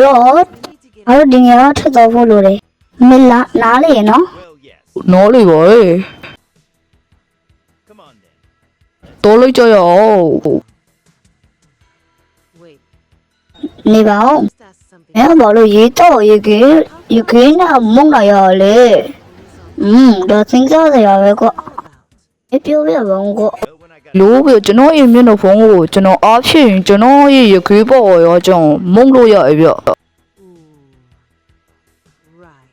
ရောငါတို့ဒီငယ်တော့ထွက်သွားဖို့လိုတယ်မင်းလာနားလေနော် Well, yes. နော်လေပါလေ Come on then. တော်လိုက်ကြရအောင် Wait, နေပါဦး just ask something. မင်းဘာလို့ရေတော့ရေကေရေကေနဲ့မုန်းလာရလဲอืมတော့သင်္ကြန်ရပဲကွာ How about? ပြောပြပါဦးကွာ Well, when I got လို့ပြီးကျွန်တော်ရဲ့မျက်နှာဖုံးကိုကျွန်တော်အားဖြည့်ရင်ကျွန်တော်ရဲ့ရခေးပေါ်ရောကျွန်တော်မုန်းလို့ရရဲ့ဗျ Ooh. Right.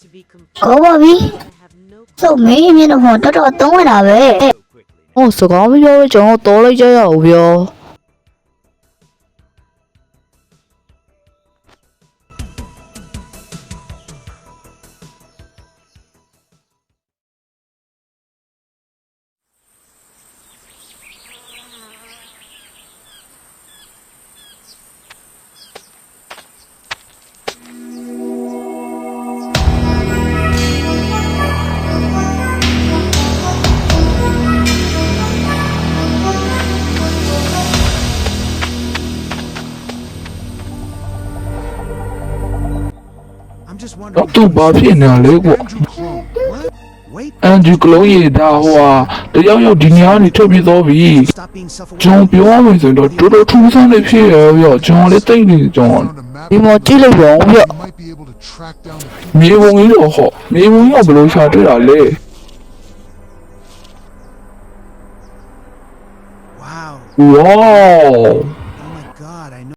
To be ကောပါပြီ complete, I have no စုပ်မင်းမျက်နှာဖုံးတော်တော်သုံးဝင်တာပဲ so quickly. ဟောစကားမပြောဘဲကျွန်တော်တော်လိုက်ကြရအောင်ဗျာ တော့သူဘာဖြစ်နေလဲကွ Wait, အန်ဂျူကလုံးရေဒါဟိုဟာတယောက်ယောက်ဒီနေရာကနေထွက်ပြေးသွားပြီ stop being self ကျွန်တော်ပြောရမယ်ဆိုရင်တော့တော်တော်ထူးဆန်းနေဖြစ်ရရောကျွန်တော်လည်းတိတ်နေကျွန်တော်ဒီမှာကြည့်လိုက်ပါဦးဗျ might be able to track down the မြေပုံကြီးတော့ဟောမြေပုံကြီးကဘယ်လိုရှာတွေ့တာလဲ Wow. ဝေါ